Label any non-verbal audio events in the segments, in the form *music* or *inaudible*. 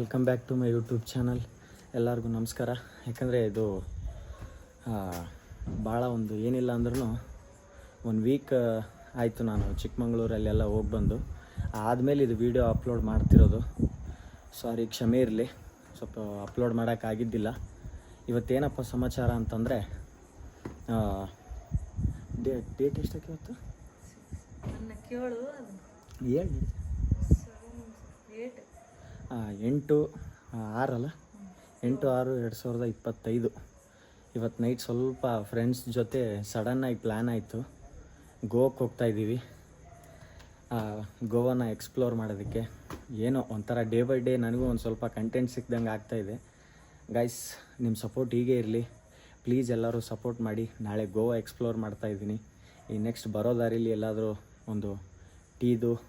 Welcome back to my YouTube channel ಎಲ್ಲರಿಗೂ ನಮಸ್ಕಾರ. ಯಾಕಂದರೆ ಇದು ಭಾಳ ಒಂದು ಏನಿಲ್ಲ ಅಂದ್ರೂ ಒಂದು ವೀಕ್ ಆಯಿತು ನಾನು ಚಿಕ್ಕಮಂಗ್ಳೂರಲ್ಲೆಲ್ಲ ಹೋಗಿ ಬಂದು. ಆದಮೇಲೆ ಇದು ವಿಡಿಯೋ ಅಪ್ಲೋಡ್ ಮಾಡ್ತಿರೋದು. ಸಾರಿ ಕ್ಷಮೆ ಇರಲಿ. ಸ್ವಲ್ಪ ಅಪ್ಲೋಡ್ ಮಾಡೋಕ್ಕಾಗಿದ್ದಿಲ್ಲ ಇವತ್ತೇನಪ್ಪ ಸಮಾಚಾರ ಅಂತಂದರೆ ಡೇಟ್ ಡೇಟ್ ಎಷ್ಟಕ್ಕೆ ಇವತ್ತು? ಕೇಳು. ಹೇಳಿ ಎಂಟು ಆರಲ್ಲ ಎಂಟು ಆರು ಎರಡು ಸಾವಿರದ ಇಪ್ಪತ್ತೈದು. ಇವತ್ತು ನೈಟ್ ಸ್ವಲ್ಪ ಫ್ರೆಂಡ್ಸ್ ಜೊತೆ ಸಡನ್ನಾಗಿ ಪ್ಲ್ಯಾನ್ ಆಯಿತು. ಗೋವಾಕ್ಕೆ ಹೋಗ್ತಾ ಇದ್ದೀವಿ. ಆ, ಗೋವಾನ ಎಕ್ಸ್ಪ್ಲೋರ್ ಮಾಡೋದಕ್ಕೆ. ಏನೋ ಒಂಥರ ಡೇ ಬೈ ಡೇ ನನಗೂ ಒಂದು ಸ್ವಲ್ಪ ಕಂಟೆಂಟ್ ಸಿಕ್ದಂಗೆ ಆಗ್ತಾಯಿದೆ ಗೈಸ್ ನಿಮ್ಮ ಸಪೋರ್ಟ್ ಹೀಗೆ ಇರಲಿ. ಪ್ಲೀಸ್ ಎಲ್ಲರೂ ಸಪೋರ್ಟ್ ಮಾಡಿ. ನಾಳೆ ಗೋವಾ ಎಕ್ಸ್ಪ್ಲೋರ್ ಮಾಡ್ತಾ ಇದ್ದೀನಿ. ಈ ನೆಕ್ಸ್ಟ್ ಬರೋ ದಾರಿಲಿ ಎಲ್ಲಾದರೂ ಒಂದು ಟೀದು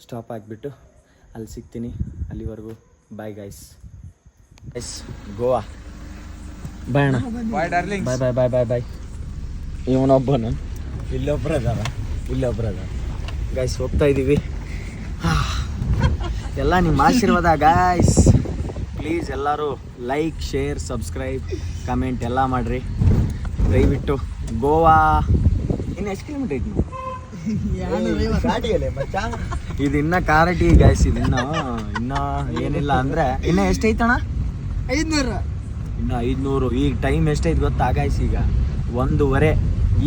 ಸ್ಟಾಪ್ ಆಗಿಬಿಟ್ಟು ಅಲ್ಲಿ ಸಿಗ್ತೀನಿ. ಅಲ್ಲಿವರೆಗೂ bye guys yes Goa. Bye ಅಣ್ಣ. Bye darling bye bye bye bye bye ಇವನೊಬ್ಬನು. ಇಲ್ಲೊಬ್ರು ಅದಾರ. ಇಲ್ಲೊಬ್ರು ಅದಾರ. ಗೈಸ್ ಹೋಗ್ತಾ ಇದ್ದೀವಿ ಎಲ್ಲ ನಿಮ್ಮ ಆಶೀರ್ವಾದ ಗಾಯ್ಸ್ ಪ್ಲೀಸ್ ಎಲ್ಲರೂ ಲೈಕ್ ಶೇರ್ ಸಬ್ಸ್ಕ್ರೈಬ್ ಕಮೆಂಟ್ ಎಲ್ಲ ಮಾಡಿರಿ. ದಯವಿಟ್ಟು ಗೋವಾ. ಇನ್ನು ಎಷ್ಟು ಕಿಲೋಮೀಟ್ರ್ ಐತಿ ಇದು ಇನ್ನ ಕಾರಟಿ ಗಾಯ್ಸ್ ಇದು ಇನ್ನ ಇನ್ನ ಏನಿಲ್ಲ ಅಂದ್ರೆ ಇನ್ನ ಎಷ್ಟೈತಣ ಐದ್ನೂರು. ಇನ್ನ ಐದ್ನೂರು. ಈಗ ಟೈಮ್ ಎಷ್ಟೈತ್ ಗೊತ್ತಾ ಗಾಯ್ಸ್ ಈಗ ಒಂದೂವರೆ.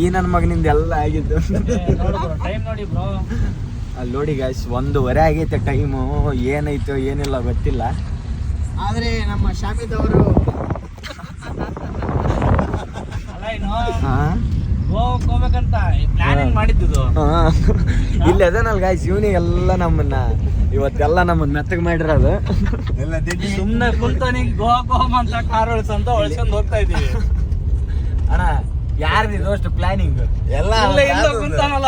ಈ ನನ್ನ ಮಗನಿಂದ ಎಲ್ಲ ಆಗಿದ್ದು. ಅಲ್ಲಿ ನೋಡಿ ಗಾಯ್ಸ್ ಒಂದೂವರೆ ಆಗೈತೆ ಟೈಮು ಏನೈತೋ ಏನಿಲ್ಲ ಗೊತ್ತಿಲ್ಲ. ಆದ್ರೆ ನಮ್ಮ ಶಾಮಿದ್ ಅವರು ಅಲ್ಲ ಏನು ಹಾ ಹೋಗ್ಬೇಕಂತ ಪ್ಲಾನಿಂಗ್ ಮಾಡಿದ್ದು ಇಲ್ಲ ಇಲ್ಲಿ ಗಾಯ್ಸ್ ಗಾಯ್ಸ್ ಇವನಿಗೆಲ್ಲ ನಮ್ಮನ್ನ ಇವತ್ತೆಲ್ಲ ನಮ್ಮನ್ನ ಮೆತ್ತಗೆ ಮಾಡಿರೋದು. ಸುಮ್ಮನೆ ಕುಂತಾನಿಗೆ ಗೋವಾ ಗೋವಾ ಅಂತ ಕಾರ್ ಅಂತ ಉಳಿಸ್ಕೊಂಡ್ ಹೋಗ್ತಾ ಇದೀವಿ ಅಣ್ಣ ಯಾರ್ದಿದು ಅಷ್ಟು ಪ್ಲಾನಿಂಗ್ ಎಲ್ಲ ಇಲ್ಲ ಇಲ್ಲ ಕುಂತಾನಲ್ಲ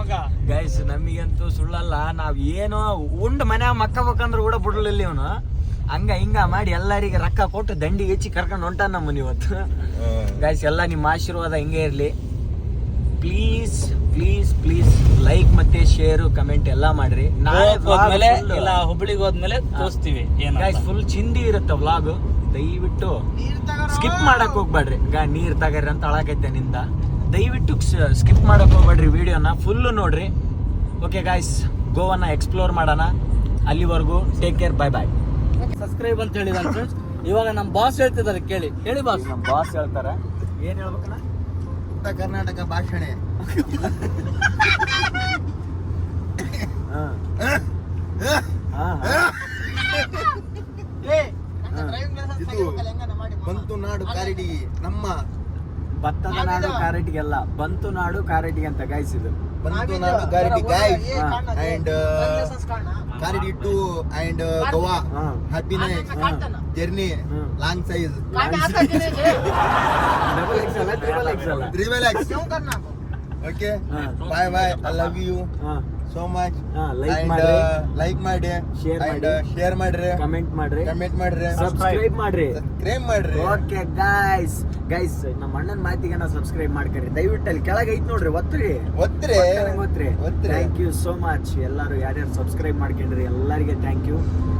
ಮಗ. ಗೈಸ್ ನಮಗಂತೂ ಸುಳ್ಳಲ್ಲ ನಾವ್ ಏನೋ ಉಂಡ್ ಮನ್ಯಾಗ ಮಕ್ಕಬೇಕಂದ್ರೆ ಕೂಡ ಬಿಡ್ಲಿಲ್ಲ ಇವನು. ಹಂಗ ಹಿಂಗ ಮಾಡಿ ಎಲ್ಲರಿಗೆ ರೊಕ್ಕ ಕೊಟ್ಟು ದಂಡಿಗೆ ಹೆಚ್ಚಿ ಕರ್ಕೊಂಡು ಹೊಂಟಾನ ನಮ್ಮನ್ನ ಇವತ್ತು. ಗೈಸ್ ಎಲ್ಲ ನಿಮ್ಮ ಆಶೀರ್ವಾದ ಹಿಂಗೆ ಇರಲಿ. ಪ್ಲೀಸ್ ಪ್ಲೀಸ್ ಪ್ಲೀಸ್ ಲೈಕ್ ಮತ್ತೆ ಶೇರು ಕಮೆಂಟ್ ಎಲ್ಲ ಮಾಡ್ರಿ. ನಾಳೆ ಹೋದ್ಮೇಲೆ ಇಲ್ಲ ಹುಬ್ಳಿಗೆ ಹೋದ್ಮೇಲೆ ತೋರಿಸ್ತೀವಿ ಫುಲ್ ಚಿಂದಿ ಇರುತ್ತೆ ವ್ಲಾಗ್ ದಯವಿಟ್ಟು ಸ್ಕಿಪ್ ಮಾಡಕ್ ಹೋಗ್ಬೇಡ್ರಿ. ಗಾ ನೀರ್ ತಗರಿ ಅಂತ ಅಳಕೈತೆ ನಿಂದ. ದಯವಿಟ್ಟು ಸ್ಕಿಪ್ ಮಾಡಕ್ ಹೋಗ್ಬೇಡ್ರಿ ವಿಡಿಯೋನ ಫುಲ್ ನೋಡ್ರಿ. ಓಕೆ ಗಾಯ್ಸ್ ಗೋವನ್ನ ಎಕ್ಸ್ಪ್ಲೋರ್ ಮಾಡೋಣ. ಅಲ್ಲಿವರೆಗೂ take care bye bye subscribe ಅಂತ ಫ್ರೆಂಡ್ಸ್ ಇವಾಗ ನಮ್ಮ ಬಾಸ್ ಹೇಳ್ತಿದ್ದಾರೆ ಕೇಳಿ. ಹೇಳಿ ಬಾಸ್ ನಮ್ಮ ಬಾಸ್ ಹೇಳ್ತಾರೆ. ಏನ್ ಹೇಳ್ಬೇಕಣ್ಣ? ಕರ್ನಾಟಕ ಭಾಷಣೆ. ಇದು ಬಂತು ನಾಡು ಕಾರಿಡಿ ನಮ್ಮ ಭತ್ತದ ನಾಡು ಕಾರಟಿಗೆಲ್ಲ ಬಂತು ನಾಡು ಕ್ಯಾರೆಟ್ಗೆ ಅಂತ ಗಾಯ್ಸ್ ಇದು. ಬಂತು ನಾಡು carrot guys and carrot to and Goa. Happy night journey. Hmm. Long size double X ಅಲ್ಲ ಟ್ರಿಬಲ್ ಎಕ್ಸ್ ಅಲ್ಲ? Triple X okay. Bye bye I love you ಹಾ. ಸೋ ಮಚ್ ಲೈಕ್ ಮಾಡಿ ಲೈಕ್ ಮಾಡಿ ಶೇರ್ ಮಾಡಿ. Share ಮಾಡ್ರಿ. Comment ಮಾಡ್ರಿ. Comment ಮಾಡ್ರಿ. Subscribe ಮಾಡ್ರಿ. ಸಬ್ಸ್ಕ್ರೈಬ್ ಮಾಡ್ರಿ. ಓಕೆ ಗಾಯ್ಸ್ ಗೈಸ್ ನಮ್ಮ ಅಣ್ಣನ ಮಾತಿಗೆ ನಾ ಸಬ್ಸ್ಕ್ರೈಬ್ ಮಾಡ್ಕರಿ ದಯವಿಟ್ಟು ಅಲ್ಲಿ ಕೆಳಗೆ ಐತ್ ನೋಡ್ರಿ ಒತ್ತಿರಿ. ಒತ್ತ್ರಿ. ಒತ್ತಿರಿ. ಥ್ಯಾಂಕ್ ಯು ಸೋ ಮಚ್ ಎಲ್ಲರೂ ಯಾರ್ಯಾರು ಸಬ್ಸ್ಕ್ರೈಬ್ ಮಾಡ್ಕೊಂಡ್ರಿ ಎಲ್ಲರಿಗೆ ಥ್ಯಾಂಕ್ ಯು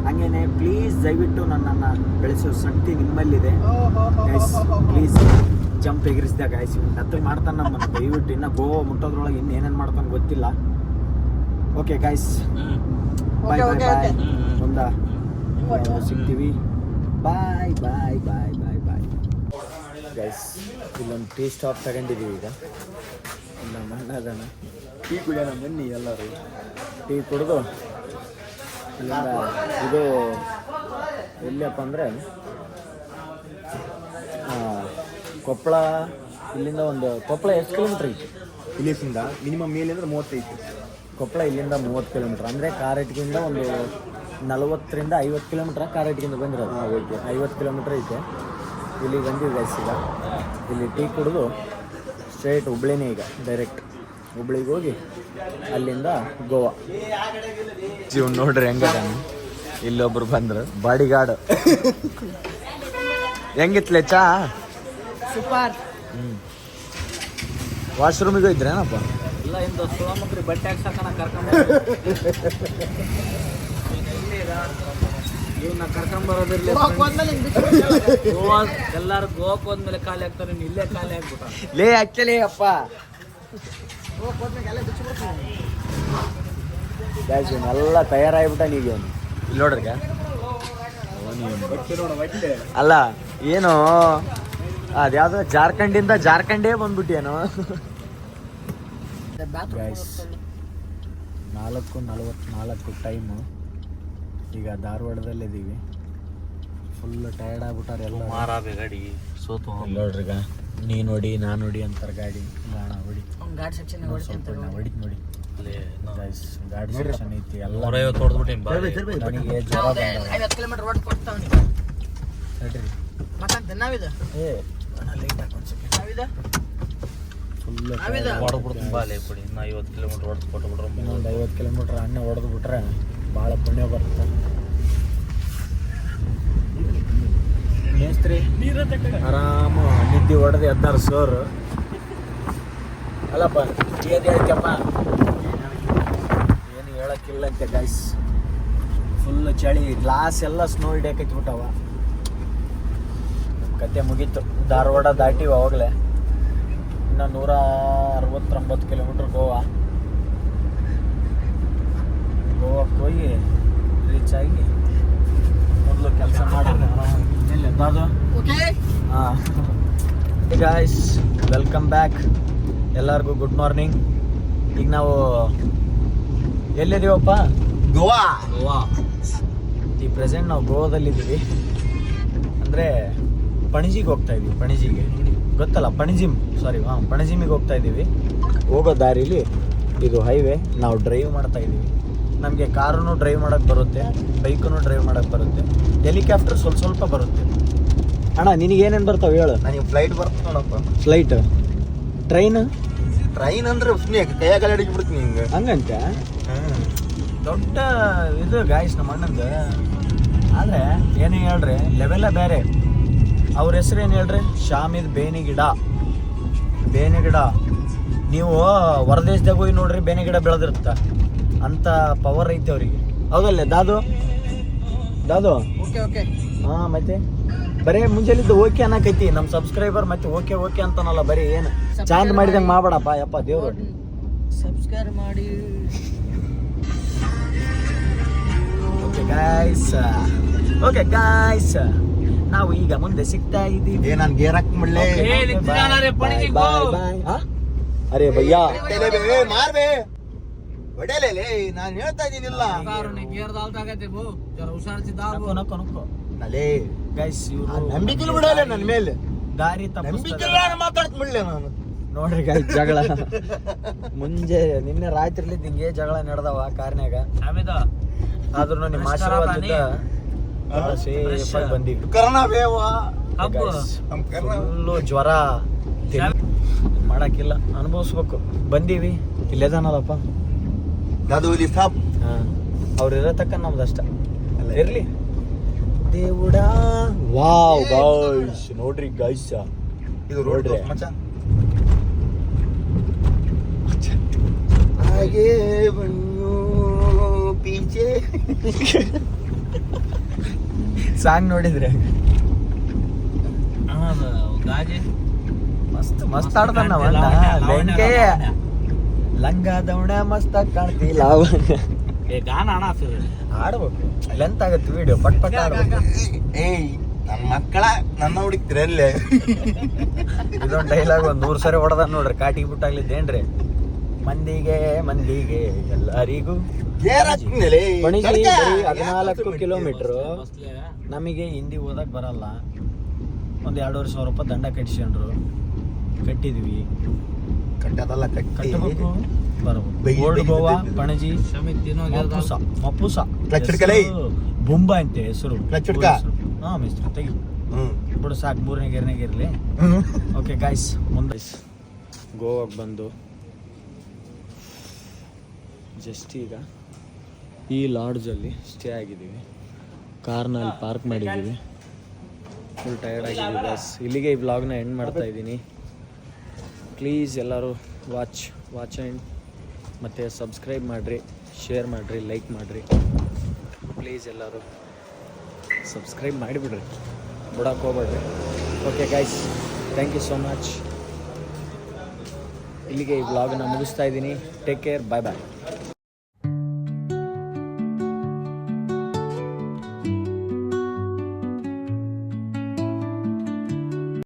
ಹಂಗೇನೆ ಪ್ಲೀಸ್ ದಯವಿಟ್ಟು ನನ್ನನ್ನ ಬೆಳೆಸೋ ಶಕ್ತಿ ನಿಮ್ಮಲ್ಲಿದೆ. ಗೈಸ್ ಪ್ಲೀಸ್ ಜಂಪ್ ಎಗರಿಸಿದಾಗ ಗೈಸ್ ಇವ್ನು ಮಾಡ್ತಾನ ಮಾಡ್ತಾನೆ ನಮ್ಮನ್ನು. ದಯವಿಟ್ಟು ಇನ್ನು ಗೋವಾ ಮುಟ್ಟೋದ್ರೊಳಗೆ ಇನ್ನೇನೇನು ಮಾಡ್ತಾನೆ ಗೊತ್ತಿಲ್ಲ. Okay guys bye bye bye ಒಂದ ಸಿಗ್ತೀವಿ bye bye bye bye bye guys ಇಲ್ಲೊಂದು ಟೀ ಸ್ಟಾಪ್ ತಗೊಂಡಿದ್ದೀವಿ ಈಗ. ಇಲ್ಲಿ ನಮ್ಮ ಅಣ್ಣ ಅದಾನ ಟೀ ಕುಡಿಯೋಣ ಬನ್ನಿ ಎಲ್ಲರೂ. ಟೀ ಕುಡಿದು ಇದು ಎಲ್ಲಿಯಪ್ಪ ಅಂದರೆ ಕೊಪ್ಪಳ ಇಲ್ಲಿಂದ ಒಂದು ಕೊಪ್ಪಳ ಎಷ್ಟು ಕಿಲೋಮೀಟ್ರ್ ಐತಿ? ಇಲ್ಲಿಂದ ಮಿನಿಮಮ್ ಮೇಲೆ ಅಂದರೆ ಮೂವತ್ತೈದು. ಕೊಪ್ಪಳ ಇಲ್ಲಿಂದ ಮೂವತ್ತು ಕಿಲೋಮೀಟ್ರ್ ಅಂದರೆ ಕಾರೆಟ್ಗಿಂದ ಒಂದು ನಲವತ್ತರಿಂದ ಐವತ್ತು ಕಿಲೋಮೀಟ್ರ್ ಕಾರಟಗಿಂದ ಬಂದಿರೋದು. ಐವತ್ತು ಕಿಲೋಮೀಟ್ರ್ ಐತೆ. ಇಲ್ಲಿ ಬಂದು ಗೈಸ್ ಈಗ. ಇಲ್ಲಿ ಟೀ ಕುಡಿದು ಸ್ಟ್ರೇಟ್ ಹುಬ್ಳಿನೇ ಈಗ ಡೈರೆಕ್ಟ್ ಹುಬ್ಳಿಗೆ ಹೋಗಿ ಅಲ್ಲಿಂದ ಗೋವಾ. ಜೀವ್ ನೋಡ್ರಿ ಹೆಂಗ ಇಲ್ಲೊಬ್ರು ಬಂದ್ರು. ಬಾಡಿಗಾರ್ಡ್ ಹೆಂಗಿತ್ಲೆ ಚಾ? ಸೂಪರ್. ಹ್ಞೂ ವಾಶ್ರೂಮಿಗೂ ಇದ್ರೇನಪ್ಪ ಇಲ್ಲ ಇಂದ ಸುಳಮಗ್ರಿ ಬಟ್ಟೆ ಹಾಕ್ಸಕಣ ಕರ್ಕೊಂಡ್ ಇವನ್ನ ಕರ್ಕೊಂಬರೋದಿರ್ಲಿ ಗೋವಾ ಎಲ್ಲಾರು ಗೋವಾಕ್ ಹೋದ್ಮೇಲೆ ಖಾಲಿ ಆಗ್ತಾರೆ ನೀನ್ ಇಲ್ಲೇ ಖಾಲಿ ಆಗ್ಬಿಟ್ಟ ಲೇ ಆಕ್ಚುಲಿ ಅಪ್ಪ. ಗ್ಯಾಸ್ ಎಲ್ಲ ತಯಾರಾಗ್ಬಿಟ್ಟ ನೀಗ ಇಲ್ಲಿ ನೋಡ್ರಿಗ ಅಲ್ಲ ಏನು ಅದ್ಯಾವ್ದು ಜಾರ್ಖಂಡಿಂದ ಜಾರ್ಖಂಡೇ ಬಂದ್ಬಿಟ್ಟಿಯೇನು ನಾಲ್ಕು ನಲವತ್ನಾಲ್ಕು ಟೈಮು ಈಗ ಧಾರವಾಡದಲ್ಲಿದ್ದೀವಿ. ಫುಲ್ ಟಯರ್ಡ್ ಆಗ್ಬಿಟ್ಟಾರೆ ಎಲ್ಲ ಗಾಡಿ ಸೋತು ನೋಡ್ರಿಗ ನೀ ನೋಡಿ ನಾನು ನೋಡಿ ಅಂತಾರೆ ಗಾಡಿ. ಗಾಣ ಹೊಡಿ. ಗಾಡಿ ಸೆಕ್ಷನ್ ಹೊಡಿ ನೋಡಿ. ಗಾಡಿ ಸೆಕ್ಷನ್ ಐತಿ ಎಲ್ಲ ನೂರೈವತ್ತು ಹೊಡೆದ್ಬಿಟ್ಟು ನನಗೆ ಜ್ವರ ಐವತ್ತು ಕಿಲೋಮೀಟರ್ ಹೊಡೆದು ಕೊಡ್ತಾವ್ನಿ ನಡ್ರಿ. ನಾವಿದ? ಏ ಲೈಟ್ ಹಾಕೊಂಡ್ ಸೆಕೆಂಡ್ ನಾವಿದ? ಫುಲ್ ನಾವಿದ ಹೊಡೆದ್ಬಿಡ್ತೀನಿ ಬಿಡಿ ಇನ್ನು ಐವತ್ತು ಕಿಲೋಮೀಟರ್ ಹೊಡೆದು ಕೊಟ್ಟು ಬಿಡ್ರೆ ಇನ್ನೊಂದು ಐವತ್ತು ಕಿಲೋಮೀಟ್ರ್ ಅನ್ನ ಹೊಡೆದು ಬಿಟ್ರೆ ಭಾಳ ಪುಣ್ಯ ಬರುತ್ತೆ. ಮೇಸ್ತ್ರಿ ಆರಾಮ ನಿದ್ದೆ ಹೊಡೆದು ಎದ್ದಾರ ಸರ್. ಅಲ್ಲಪ್ಪ ಏನು ಹೇಳ್ತಪ್ಪ ಏನು ಹೇಳಕ್ಕಿಲ್ಲ ಅಂತೆ ಗೈಸ್ ಫುಲ್ ಚಳಿ ಗ್ಲಾಸ್ ಎಲ್ಲ ಸ್ನೋ ಹಿಡಿಯಕತ್ಬಿಟ್ಟವ. ಕತೆ ಮುಗೀತು. ಧಾರವಾಡ ದಾಟಿವ ಅವಾಗಲೇ ಇನ್ನು ನೂರ ಅರವತ್ತೊಂಬತ್ತು ಕಿಲೋಮೀಟ್ರ್ ಗೋವಾ. ಗೋವಾಕ್ಕೆ ಹೋಗಿ ರೀಚ್ ಆಗಿ ಮೊದಲು ಕೆಲಸ ಮಾಡಿ ಎಲ್ಲಿ ಅದು? ಓಕೆ ಹಾಂ. ಗಾಯ್ಸ್ ವೆಲ್ಕಮ್ ಬ್ಯಾಕ್ ಎಲ್ಲರಿಗೂ ಗುಡ್ ಮಾರ್ನಿಂಗ್ ಈಗ ನಾವು ಎಲ್ಲಿದ್ದೀವಪ್ಪ? ಗೋವಾ. ಗೋವಾ. ಈ ಪ್ರೆಸೆಂಟ್ ನಾವು ಗೋವಾದಲ್ಲಿದ್ದೀವಿ. ಅಂದರೆ ಪಣಜಿಗೆ ಹೋಗ್ತಾ ಇದ್ವಿ ಪಣಜಿಗೆ. ಗೊತ್ತಲ್ಲ ಪಣಜಿಮ್. ಸಾರಿ ಹಾಂ ಪಣಜಿಮಿಗೆ ಹೋಗ್ತಾ ಇದ್ದೀವಿ. ಹೋಗೋ ದಾರಿಲಿ ಇದು ಹೈವೇ ನಾವು ಡ್ರೈವ್ ಮಾಡ್ತಾ ಇದ್ದೀವಿ. ನಮಗೆ ಕಾರನ್ನು ಡ್ರೈವ್ ಮಾಡೋಕ್ಕೆ ಬರುತ್ತೆ ಬೈಕನ್ನು ಡ್ರೈವ್ ಮಾಡೋಕ್ಕೆ ಬರುತ್ತೆ ಹೆಲಿಕಾಪ್ಟರ್ ಸ್ವಲ್ಪ ಸ್ವಲ್ಪ ಬರುತ್ತೆ. ಅಣ್ಣ ನಿನಗೇನೇನು ಬರ್ತಾವೆ ಹೇಳು? ನನಗೆ ಫ್ಲೈಟ್ ಬರ್ತದೆ ನೋಡಪ್ಪ. ಫ್ಲೈಟ್ ಟ್ರೈನ್ ಟ್ರೈನ್ ಅಂದ್ರೆ ಸುಮ್ಮನೆ ಕೈಯಾಗ ಅಡಿಗೆ ಬಿಡ್ತೀನಿ ಹಿಂಗೆ. ಹಂಗಂತ ದೊಡ್ಡ ಇದು ಗಾಯಸ್ ನಮ್ಮ ಅಣ್ಣಂದು. ಆದರೆ ಏನೇ ಹೇಳ್ರಿ ಲೆವೆಲ್ಲ ಬೇರೆ. ಅವ್ರ ಹೆಸರು ಏನು ಹೇಳ್ರಿ? ಶಾಮಿದ್ ಬೇನಿ ಗಿಡ ಬೇನೆ ಗಿಡ ನೀವು ಹೊರದೇಶದಾಗ ಹೋಗಿ ನೋಡ್ರಿ ಬೇನೆ ಗಿಡ ಬೆಳೆದಿರುತ್ತ. ಅಂತ ಪವರ್ ಐತೆ ಅವರಿಗೆ. ಹೌದಲ್ಲೇ ದಾದು? ದಾದು? Okay okay. ಹಾಂ ಮತ್ತೆ? ಬರೀ ಮುಂಜಾನಿದ್ದು ಓಕೆ ಅನ್ನಕೈತಿ. ನಮ್ಮ ಸಬ್ಸ್ಕ್ರೈಬರ್ ಮತ್ತೆ ಓಕೆ ಓಕೆ ಅಂತಾನಲ್ಲ ಬರೀ ಏನು? ಚಾಂದ್ ಮಾಡಿದಂಗೆ ಮಾಡಬೇಡಪ್ಪ ಯಪ್ಪ ದೇವ್ರು. ಸಬ್ಸ್ಕ್ರೈಬ್ ಮಾಡಿ. ಓಕೆ ಗಾಯ್ಸ್ ಓಕೆ ಗಾಯ್ಸ್ ನಾವು ಈಗ ಮುಂದೆ ಸಿಗ್ತಾ ಇದ್ದೀವಿ. ಏ ನಾನು ಗೇರ್ ಹಾಕ್ ಮಾಡ್ಲೆ. ಅರೆ ಭಯ್ಯ. ಮಾರ್ಬೆ. ಹೊಡೆಯಲೇ ನಾನು ಹೇಳ್ತಾ ಇದ್ದೀನಿಲ್ಲ. ಗೇರ್ ದಾಲ್ತಾಗತ್ತೆ ಬೋ. ಜರ ಹುಷಾರ್ಸಿದ್ದ ನಕ್ಕು ನಕ್ಕು. ನಕ್ಕು ಅಲೇ ಗೈಸ್ ನಂಬಿಕೆ ಬಿಡಲ್ಲ ನನ್ನ ಮೇಲೆ. ದಾರಿ ನಂಬಿಕೆ ಮುಳ್ಳೆ ನಾನು ನೋಡ್ರಿ ಗೈಸ್ ಜಗಳ. ಮುಂಜೆ ನಿನ್ನೆ ರಾತ್ರಿಲಿ ಹಿಂಗೆ ಜಗಳ ನಡೆದವ ಕಾರ್ನ್ಯಾಗ. ಆಮೇದ ಆದ್ರೂ ನಿಮ್ಮ ನಮಸ್ಕಾರ ಬಂದಿವಿ ನಮ್ ಕರ್ಣ ಫುಲ್ಲು ಜ್ವರ. ಮಾಡಕ್ಕಿಲ್ಲ. ಅನುಭವಿಸ್ಬೇಕು. ಬಂದೀವಿ. ಇಲ್ಲೇದಾನಲ್ಲಪ್ಪ ಅದು ಇಲ್ಲಿ ಸಾಪ್ ಹಾ. ಅವ್ರು ಇರೋ ತಕ್ಕ ಅಲ್ಲ ಇರ್ಲಿ. ದೇವುಡ. ವಾವ್ ಗಾಯ್ಸ್ ನೋಡ್ರಿ ಗಾಯ್ಸ ಇದು ರೋಡ್ ನೋಡ್ರಿ. ಮಚ್ಚ ಹಾಗೆ ಬಣ್ಣು ಪೀಚೆ. *laughs* ಸಾಂಗ್ ನೋಡಿದ್ರೆ. ಗಾಜಿ ಮಸ್ತ್ ಮಸ್ತ್ ಆಡ್ತಾನ ಲಂಗ ದೌಣ ಮಸ್ತ್ ಕಾಣ್ತಿಲ್ಲ ಏ ಗಾನ ಅಣ್ಣ ಫಿರ್ ಆಡ್ಬೇಕು ಲೆಂತ್ ಆಗತ್ತೆ ವಿಡಿಯೋ ಪಟ್ ಪಟ್ ಆಡ್ಬೇಕು ಏಯ್ ನನ್ನ ಮಕ್ಕಳ ನನ್ನ ಹುಡುಕ್ತಿರಲ್ಲೇ. *laughs* ಇದೊಂದು ಡೈಲಾಗ್ ಒಂದ್ ನೂರ್ ಸರಿ ಹೊಡೆದ ನೋಡ್ರಿ. ಕಾಟಿಗೆ ಬಿಟ್ಟಾಗ್ಲಿದ್ದೇನ್ರಿ? ಮಂದಿಗೆ ಮಂದಿಗೆ ಎಲ್ಲರಿಗೂ ಪಣಜಿ ಬರೀ ಹದಿನಾಲ್ಕು ಕಿಲೋಮೀಟರ್ ನಮಗೆ ಹಿಂದಿ ಓದಕ್ ಬರಲ್ಲ. ಒಂದು ಎರಡೂವರೆ ಸಾವಿರ ರೂಪಾಯಿ ದಂಡ ಕಟ್ಸ್ಕೊಂಡ್ರು ಕಟ್ಟಿದ್ವಿ. ಕಟ್ಟದಲ್ಲ ಕಟ್ಟಿ. ಕಟ್ಟಬೇಕು. ಬರಬೇಕು. ಓಲ್ಡ್ ಗೋವಾ ಪಣಜಿ ಮಪ್ಪುಸ ಮಪ್ಪುಸ ಬುಂಬ ಅಂತೆ ಹೆಸರು. ಹಾಂ ಮಿಸ್ತ್ರಿ ತೆಗಿ. ಬಿಡು ಸಾಕು ಮೂರನೇ ಗೆರನೆಗೆ ಇರಲಿ ಓಕೆ ಗಾಯ್ಸ್ ಮುಂದೆ. ಗೋವಾಗೆ ಬಂದು ಜಸ್ಟ್ ಈಗ ಈ ಲಾಡ್ಜಲ್ಲಿ ಸ್ಟೇ ಆಗಿದ್ದೀವಿ. ಕಾರ್ನಲ್ಲಿ ಪಾರ್ಕ್ ಮಾಡಿದ್ದೀವಿ. ಫುಲ್ ಟಯರ್ಡ್ ಆಗಿದ್ದೀವಿ ಬಸ್ ಇಲ್ಲಿಗೆ ಈ ಬ್ಲಾಗ್ನ ಎಂಡ್ ಮಾಡ್ತಾ ಇದ್ದೀನಿ. ಪ್ಲೀಸ್ ಎಲ್ಲರೂ ವಾಚ್ ವಾಚ್ ಆ್ಯಂಡ್ ಮತ್ತು ಸಬ್ಸ್ಕ್ರೈಬ್ ಮಾಡಿರಿ ಶೇರ್ ಮಾಡಿರಿ ಲೈಕ್ ಮಾಡಿರಿ. ಪ್ಲೀಸ್ ಎಲ್ಲರೂ ಸಬ್ಸ್ಕ್ರೈಬ್ ಮಾಡಿಬಿಡ್ರಿ. ಬಿಡೋಕೆ ಹೋಗ್ಬೇಡ್ರಿ. Okay guys thank you so much ಇಲ್ಲಿಗೆ ಈ ವ್ಲಾಗನ್ನ ಮುಗಿಸ್ತಾ ಇದ್ದೀನಿ. ಟೇಕ್ ಕೇರ್ ಬಾಯ್ ಬಾಯ್